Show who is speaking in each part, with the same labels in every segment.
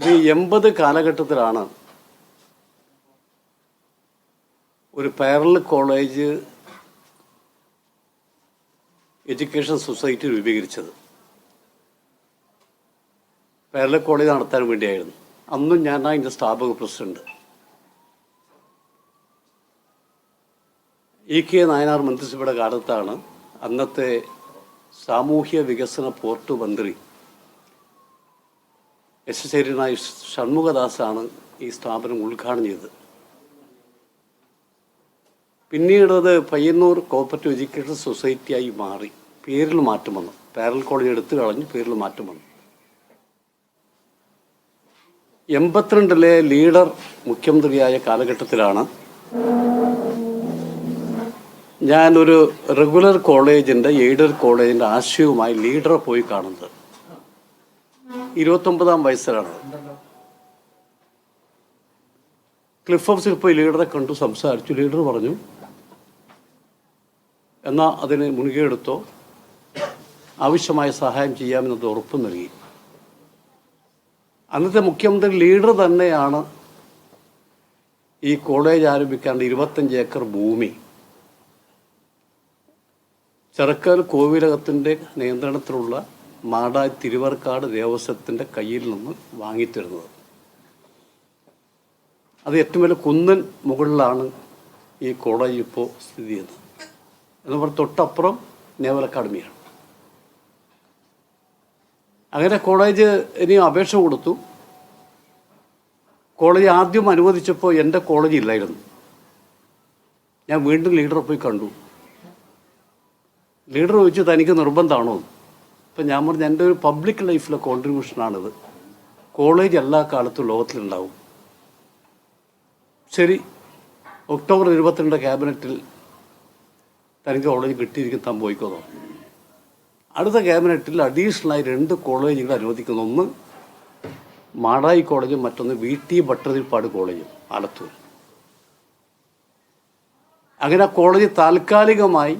Speaker 1: ഇത് എൺപത് കാലഘട്ടത്തിലാണ് ഒരു പാരലൽ കോളേജ് എഡ്യൂക്കേഷൻ സൊസൈറ്റി രൂപീകരിച്ചത്. പാരലൽ കോളേജ് നടത്താൻ വേണ്ടിയായിരുന്നു. അന്നും ഞാൻ അതിന്റെ സ്ഥാപക പ്രസിഡന്റ്. ഇ കെ നായനാർ മന്ത്രിസഭയുടെ കാലത്താണ് അന്നത്തെ സാമൂഹ്യ വികസന പോർട്ട് മന്ത്രി യശശരീരനായ ഷൺമുഖദാസാണ് ഈ സ്ഥാപനം ഉദ്ഘാടനം ചെയ്തത്. പിന്നീട് അത് പയ്യന്നൂർ കോപ്പറേറ്റീവ് എഡ്യൂക്കേഷൻ സൊസൈറ്റിയായി മാറി. പേരിൽ മാറ്റം വന്നു. പാരൽ കോളേജ് എടുത്തു കളഞ്ഞ് പേരിൽ മാറ്റം വന്നു. എൺപത്തിരണ്ടിലെ ലീഡർ മുഖ്യമന്ത്രിയായ കാലഘട്ടത്തിലാണ് ഞാനൊരു റെഗുലർ കോളേജിന്റെ എയ്ഡഡ് കോളേജിന്റെ ആശയവുമായി ലീഡറെ പോയി കാണുന്നത്. ഇരുപത്തൊമ്പതാം വയസ്സിലാണ്. ക്ലിഫ് ഹൗസിൽ പോയി ലീഡറെ കണ്ടു സംസാരിച്ചു. ലീഡർ പറഞ്ഞു എന്നാൽ അതിന് മുൻകൈയെടുത്തോ ആവശ്യമായ സഹായം ചെയ്യാമെന്നത് ഉറപ്പ് നൽകി. അന്നത്തെ മുഖ്യമന്ത്രി ലീഡർ തന്നെയാണ് ഈ കോളേജ് ആരംഭിക്കാണ്ട് ഇരുപത്തഞ്ച് ഏക്കർ ഭൂമി. ചെറുക്കൽ കോവിലകത്തിന്റെ നിയന്ത്രണത്തിലുള്ള മാടായി തിരുവർക്കാട് ദേവസ്വത്തിന്റെ കയ്യിൽ നിന്ന് വാങ്ങിത്തരുന്നത്. അത് ഏറ്റവും വലിയ കുന്നൻ മുകളിലാണ് ഈ കോളേജ് ഇപ്പോൾ സ്ഥിതി ചെയ്യുന്നത്. എന്ന് പറഞ്ഞാൽ തൊട്ടപ്പുറം നേവൽ അക്കാഡമിയാണ്. അങ്ങനെ കോളേജ് ഇനി അപേക്ഷ കൊടുത്തു. കോളേജ് ആദ്യം അനുവദിച്ചപ്പോൾ എന്റെ കോളേജ് ഇല്ലായിരുന്നു. ഞാൻ വീണ്ടും ലീഡറെ പോയി കണ്ടു. ലീഡർ ചോദിച്ചു തനിക്ക് നിർബന്ധമാണോ? ഇപ്പം ഞാൻ പറഞ്ഞു എന്റെ ഒരു പബ്ലിക് ലൈഫിലെ കോൺട്രിബ്യൂഷനാണിത് കോളേജ് എല്ലാ കാലത്തും ലോകത്തിലുണ്ടാവും. ശരി ഒക്ടോബർ ഇരുപത്തിരണ്ട് ക്യാബിനറ്റിൽ തനിക്ക് കോളേജ് കിട്ടിയിരിക്കും താൻ പോയിക്കോന്നോ അടുത്ത ക്യാബിനറ്റിൽ അഡീഷണലായി രണ്ട് കോളേജുകൾ അനുവദിക്കുന്നു. ഒന്ന് മാടായി കോളേജും മറ്റൊന്ന് വി ടി ഭട്ടതിരിപ്പാട് കോളേജും ആലത്തൂർ അങ്ങനെ ആ കോളേജ് താൽക്കാലികമായി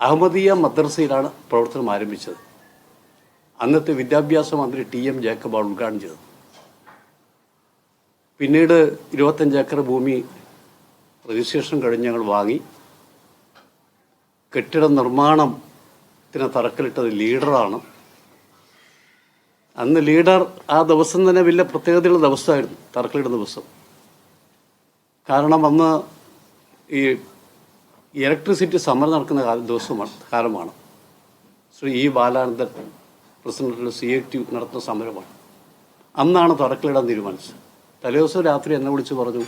Speaker 1: അഹമ്മദീയ മദ്രസയിലാണ് പ്രവർത്തനം ആരംഭിച്ചത്. അന്നത്തെ വിദ്യാഭ്യാസ മന്ത്രി ടി എം ജേക്കബാണ് ഉദ്ഘാടനം ചെയ്തത്. പിന്നീട് ഇരുപത്തഞ്ച് ഏക്കർ ഭൂമി രജിസ്ട്രേഷൻ കഴിഞ്ഞ് ഞങ്ങൾ വാങ്ങി. കെട്ടിട നിർമ്മാണത്തിന് തറക്കല്ലിട്ടത് ലീഡറാണ്. അന്ന് ലീഡർ ആ ദിവസം തന്നെ വലിയ പ്രത്യേകതയുള്ള ദിവസമായിരുന്നു തറക്കലിടുന്ന ദിവസം. കാരണം അന്ന് ഈ ഇലക്ട്രിസിറ്റി സമരം നടക്കുന്ന കാല ദിവസമാണ് കാലമാണ്. Shri E Balanandan president C I T നടത്തുന്ന സമരമാണ്. അന്നാണ് തറക്കല്ലിടാൻ തീരുമാനിച്ചത്. തലേദിവസം രാത്രി എന്നെ വിളിച്ച് പറഞ്ഞു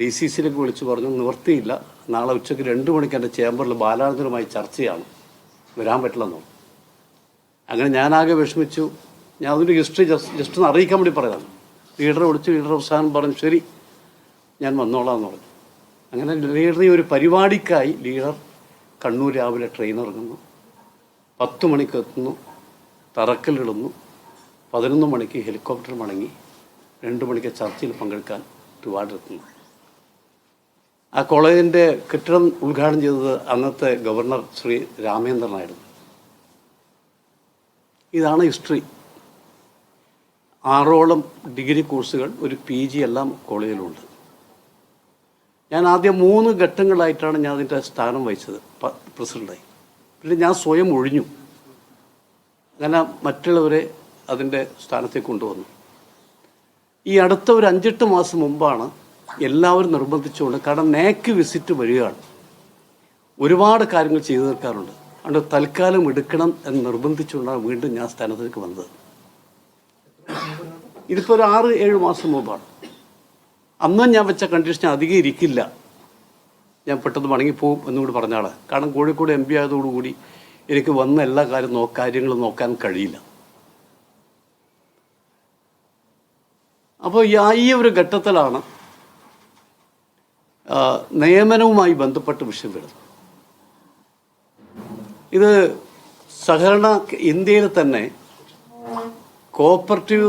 Speaker 1: ഡി സി സിയിലേക്ക് വിളിച്ച് പറഞ്ഞു നിവർത്തിയില്ല നാളെ ഉച്ചയ്ക്ക് രണ്ട് മണിക്ക് എന്റെ ചേംബറിൽ ബാലാനന്ദനുമായി ചർച്ചയാണ്. വരാൻ പറ്റില്ലെന്നു അങ്ങനെ ഞാനാകെ വിഷമിച്ചു. ഞാൻ അതിന്റെ ഹിസ്റ്ററി ജസ്റ്റ് ജസ്റ്റ് ഒന്ന് അറിയിക്കാൻ വേണ്ടി പറയാം ലീഡറെ വിളിച്ച് ലീഡർ അവസാനം പറഞ്ഞു ശരി ഞാൻ വന്നോളാം എന്ന് പറഞ്ഞു. അങ്ങനെ ലീഡർ ഒരു പരിപാടിക്കായി ലീഡർ കണ്ണൂർ രാവിലെ ട്രെയിൻ ഇറങ്ങുന്നു. പത്ത് മണിക്ക് എത്തുന്നു. തറക്കല്ലിടുന്നു. പതിനൊന്ന് മണിക്ക് ഹെലികോപ്റ്റർ മടങ്ങി. രണ്ട് മണിക്ക് ചർച്ചയിൽ പങ്കെടുക്കാൻ ട്രിവാൻഡ്രത്തുന്നു ആ കോളേജിന്റെ കെട്ടിടം ഉദ്ഘാടനം ചെയ്തത് അന്നത്തെ ഗവർണർ ശ്രീ രാമേന്ദ്രനായിരുന്നു ഇതാണ് ഹിസ്റ്ററി ആറോളം ഡിഗ്രി കോഴ്സുകൾ ഒരു പി ജി എല്ലാം കോളേജിലുണ്ട്. ഞാൻ ആദ്യം മൂന്ന് ഘട്ടങ്ങളായിട്ടാണ് ഞാൻ അതിന്റെ സ്ഥാനം വഹിച്ചത് പ്രസിഡന്റായി പിന്നെ ഞാൻ സ്വയം ഒഴിഞ്ഞു. അങ്ങനെ മറ്റുള്ളവരെ അതിന്റെ സ്ഥാനത്തേക്ക് കൊണ്ടുവന്നു. ഈ അടുത്ത ഒരു അഞ്ചെട്ട് മാസം മുമ്പാണ് എല്ലാവരും നിർബന്ധിച്ചുകൊണ്ട് കാരണം നേക്ക് വിസിറ്റ് വരികയാണ്. ഒരുപാട് കാര്യങ്ങൾ ചെയ്തു തീർക്കാറുണ്ട്. അതുകൊണ്ട് തൽക്കാലം എടുക്കണം എന്ന് നിർബന്ധിച്ചുകൊണ്ടാണ് വീണ്ടും ഞാൻ സ്ഥാനത്തേക്ക് വന്നത്. ഇതിപ്പോൾ ഒരു ആറ് ഏഴ് മാസം മുമ്പാണ്. അന്നും ഞാൻ വെച്ച കണ്ടീഷൻ അധികം ഇരിക്കില്ല. ഞാൻ പെട്ടെന്ന് മടങ്ങിപ്പോവും എന്നുകൂടി പറഞ്ഞാളെ കാരണം കോഴിക്കോട് എം പി ആയതോടുകൂടി എനിക്ക് വന്ന എല്ലാ കാര്യം നോ കാര്യങ്ങളും നോക്കാൻ കഴിയില്ല. അപ്പോൾ ഈ ഒരു ഘട്ടത്തിലാണ് നിയമനവുമായി ബന്ധപ്പെട്ട് വിഷയം വരുന്നത്. ഇത് സഹകരണ ഇന്ത്യയിൽ തന്നെ കോപ്പറേറ്റീവ്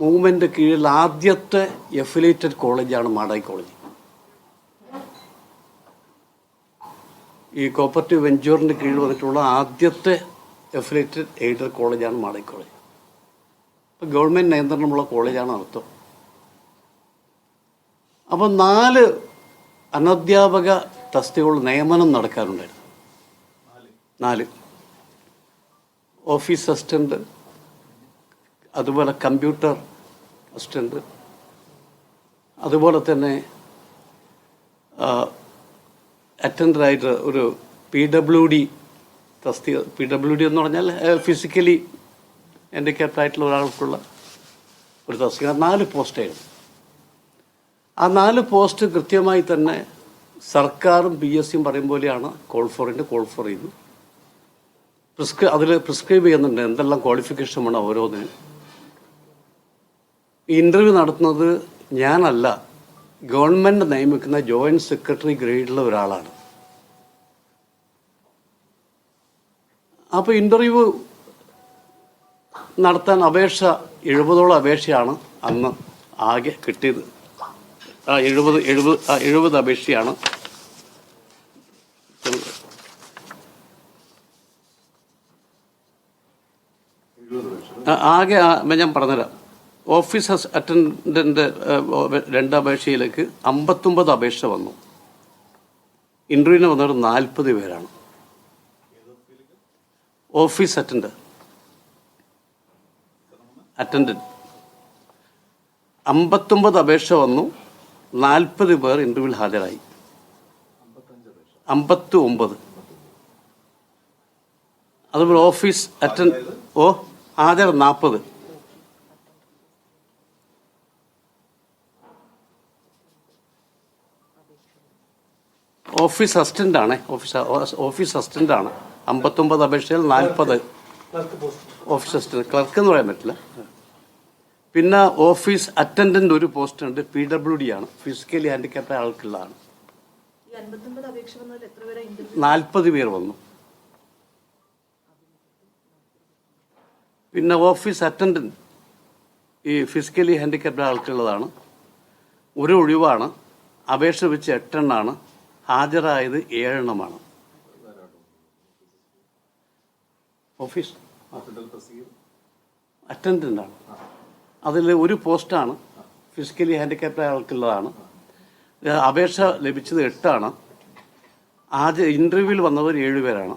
Speaker 1: മൂവ്മെന്റ് കീഴിൽ ആദ്യത്തെ എഫിലേറ്റഡ് കോളേജാണ് മാടായി കോളേജ് ഈ കോപ്പറേറ്റീവ് വെഞ്ചൂറിന്റെ കീഴിൽ വന്നിട്ടുള്ള ആദ്യത്തെ എഫിലേറ്റഡ് എയ്ഡഡ് കോളേജാണ് മാടായി കോളേജ് അപ്പോൾ ഗവൺമെന്റ് നിയന്ത്രണമുള്ള കോളേജാണ് അർത്ഥം. അപ്പോൾ നാല് അനധ്യാപക തസ്തികകൾ നിയമനം നടക്കാറുണ്ടായിരുന്നു. നാല്. ഓഫീസ് അസിസ്റ്റന്റ് അതുപോലെ കമ്പ്യൂട്ടർ അസിസ്റ്റന്റ് അതുപോലെ തന്നെ അറ്റൻഡറായിട്ട് ഒരു പി ഡബ്ല്യു ഡി തസ്തിക പി ഡബ്ല്യു ഡി എന്ന് പറഞ്ഞാൽ ഫിസിക്കലി ഹാൻഡിക്യാപ്റ്റ് ഒരാൾക്കുള്ള ഒരു തസ്തിക നാല് പോസ്റ്റായിരുന്നു ആ നാല് പോസ്റ്റ് കൃത്യമായി തന്നെ സർക്കാരും പി എസ് സിയും പറയും പോലെയാണ് കോൾ ഫോറിന്റെ കോൾ ഫോർ ചെയ്യുന്നത് പ്രിസ്ക്രൈ അതിൽ പ്രിസ്ക്രൈബ് ചെയ്യുന്നുണ്ട് എന്തെല്ലാം ക്വാളിഫിക്കേഷൻ വേണം ഓരോന്നിനും. ഇന്റർവ്യൂ നടത്തുന്നത് ഞാനല്ല. ഗവൺമെന്റ് നിയമിക്കുന്ന ജോയിന്റ് സെക്രട്ടറി ഗ്രേഡിലുള്ള ഒരാളാണ്. അപ്പോൾ ഇന്റർവ്യൂ നടത്താൻ അപേക്ഷ എഴുപതോളം അപേക്ഷയാണ് അന്ന് ആകെ കിട്ടിയത്. ആ എഴുപത് എഴുപത് ആ എഴുപത് അപേക്ഷയാണ്. ആകെ ഞാൻ പറഞ്ഞുതരാം. ഓഫീസ് അറ്റൻഡന്റ് രണ്ട് അപേക്ഷയിലേക്ക് അമ്പത്തൊമ്പത് അപേക്ഷ വന്നു. ഇന്റർവ്യൂവിന് വന്നത് നാൽപ്പത് പേരാണ്. ഓഫീസ് അറ്റൻഡ് അറ്റൻഡൻ അമ്പത്തൊമ്പത് അപേക്ഷ വന്നു. നാൽപ്പത് പേർ ഇന്റർവ്യൂവിൽ ഹാജരായി. അമ്പത്തി ഒമ്പത് അതുപോലെ ഓഫീസ് അറ്റൻഡ് ഓ ഹാജർ നാൽപ്പത്. ഓഫീസ് അസിസ്റ്റന്റ് ആണ്. ഓഫീസ് ഓഫീസ് അസിസ്റ്റന്റ് ആണ്. അമ്പത്തൊമ്പത് അപേക്ഷയിൽ നാൽപ്പത് ഓഫീസ് അസിസ്റ്റന്റ്. ക്ലർക്ക് എന്ന് പറയാൻ പറ്റില്ല. പിന്നെ ഓഫീസ് അറ്റൻഡന്റ് ഒരു പോസ്റ്റ് ഉണ്ട്. പി ഡബ്ല്യു ഡി ആണ്. ഫിസിക്കലി ഹാൻഡിക്കാപ്ഡ് ആൾക്കുള്ളതാണ്. നാൽപ്പത് പേർ വന്നു. പിന്നെ ഓഫീസ് അറ്റൻഡന്റ് ഈ ഫിസിക്കലി ഹാൻഡിക്കാപ്ഡ് ആൾക്കുള്ളതാണ്. ഒരു ഒഴിവാണ്. അപേക്ഷ വെച്ച് എട്ടെണ്ണാണ്. ഹാജരായത് ഏഴെണ്ണമാണ്. ഓഫീസ്. അറ്റൻഡന്റ് ആണ് അതിൽ ഒരു പോസ്റ്റാണ്. ഫിസിക്കലി ഹാൻഡിക്കാപ്റ്റ് ആൾക്കുള്ളതാണ്. അപേക്ഷ ലഭിച്ചത് എട്ടാണ്. ആദ്യ ഇന്റർവ്യൂവിൽ വന്നവർ ഏഴുപേരാണ്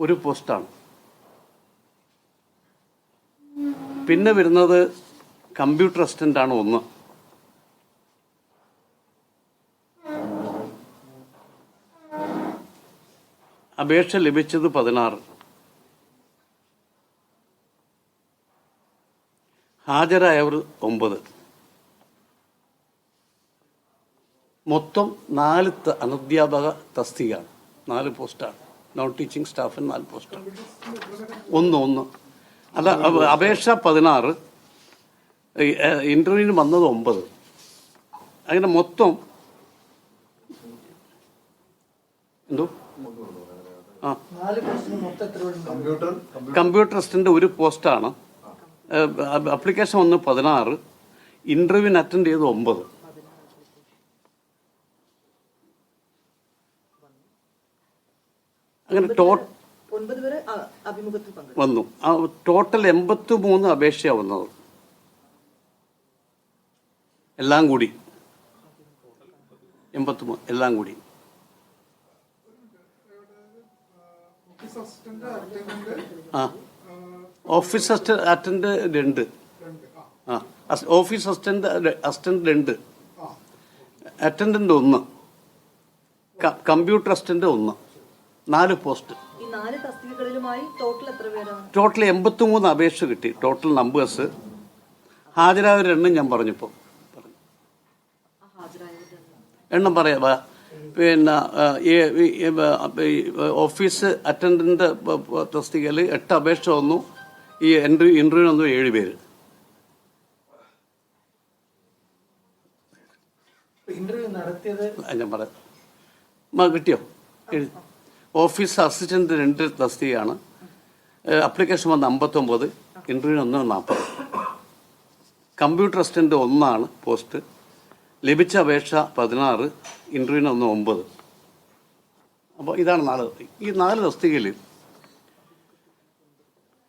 Speaker 1: ഒരു പോസ്റ്റാണ്. പിന്നെ വരുന്നത് കമ്പ്യൂട്ടർ അസിസ്റ്റന്റാണ് ആണ് ഒന്ന്. അപേക്ഷ ലഭിച്ചത് പതിനാറ്. ഹാജരായവർ ഒമ്പത്. മൊത്തം നാല് അനധ്യാപക തസ്തിക നാല് പോസ്റ്റാണ്. നോൺ ടീച്ചിങ് സ്റ്റാഫിന് നാല് പോസ്റ്റാണ്. ഒന്ന് ഒന്ന്. അല്ല അപ- അപേക്ഷ പതിനാറ്. ഇന്റർവ്യൂവിന് വന്നത് ഒമ്പത്. അങ്ങനെ മൊത്തം എന്തോ? ആ.
Speaker 2: നാല് പോസ്റ്റിന് മൊത്തം എത്ര പേരുണ്ട്?
Speaker 3: Computer
Speaker 1: computer. അസിസ്റ്റന്റ് ഒരു പോസ്റ്റാണ്. അപ്ലിക്കേഷൻ വന്ന് പതിനാറ് ഇന്റർവ്യൂവിന് അറ്റൻഡ് ചെയ്ത് ഒമ്പത്. അങ്ങനെ ടോ
Speaker 4: ഒൻപത് പേര് അ- അഭിമുഖത്തിൽ
Speaker 1: വന്നു. ആ ടോട്ടൽ എൺപത്തി മൂന്ന് അപേക്ഷയാണ് വന്നത്. എല്ലാം കൂടി. എൺപത്തി മൂന്ന് എല്ലാം കൂടി.
Speaker 3: Office assistant attendant.
Speaker 1: ആ. ഓഫീസ് അസിസ്റ്റന്റ് അറ്റൻഡ് രണ്ട്. ആ. ഓഫീസ് അസിസ്റ്റന്റ് അസിസ്റ്റന്റ് രണ്ട്. അറ്റൻഡന്റ് ഒന്ന്. കമ്പ്യൂട്ടർ അസിസ്റ്റന്റ് ഒന്ന്. നാല് പോസ്റ്റ്
Speaker 4: ഈ നാല് തസ്തികകളിലുമായി ടോട്ടൽ
Speaker 1: എൺപത്തി മൂന്ന് അപേക്ഷ കിട്ടി. ടോട്ടൽ നമ്പേഴ്സ് ഹാജരായവരെണ്ണം ഞാൻ പറഞ്ഞപ്പോൾ
Speaker 4: എണ്ണം?
Speaker 1: പറയാ. പറയാം വാ. പിന്നെ ഓഫീസ് അറ്റൻഡന്റ് തസ്തികയിൽ എട്ട് അപേക്ഷ വന്നു. ഈ എൻട്രി ഇന്റർവ്യൂ വന്നു ഏഴ് പേര്. ഞാൻ പറയാം. കിട്ടിയോ? ഓഫീസ് അസിസ്റ്റന്റ് രണ്ട് തസ്തികയാണ്. അപ്ലിക്കേഷൻ വന്ന് അമ്പത്തൊമ്പത് ഇന്റർവ്യൂ ഒന്ന് നാൽപ്പത് കമ്പ്യൂട്ടർ അസിസ്റ്റന്റ് ഒന്നാണ് പോസ്റ്റ്. ലഭിച്ച അപേക്ഷ പതിനാറ് ഇന്റർവ്യൂവിന് ഒന്ന് ഒമ്പത്. അപ്പോൾ ഇതാണ് നാല് ഈ നാല് തസ്തികയിൽ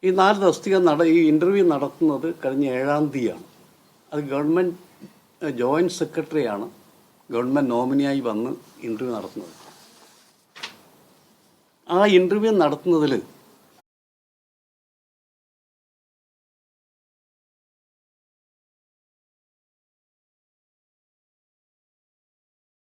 Speaker 1: ഈ നാല് തസ്തിക നട ഈ ഇന്റർവ്യൂ നടത്തുന്നത് കഴിഞ്ഞ ഏഴാം തീയതിയാണ്. അത് ഗവൺമെന്റ് ജോയിന്റ് സെക്രട്ടറിയാണ് ഗവൺമെന്റ് നോമിനിയായി വന്ന് ഇന്റർവ്യൂ നടത്തുന്നത്. ആ ഇന്റർവ്യൂ നടത്തുന്നതിൽ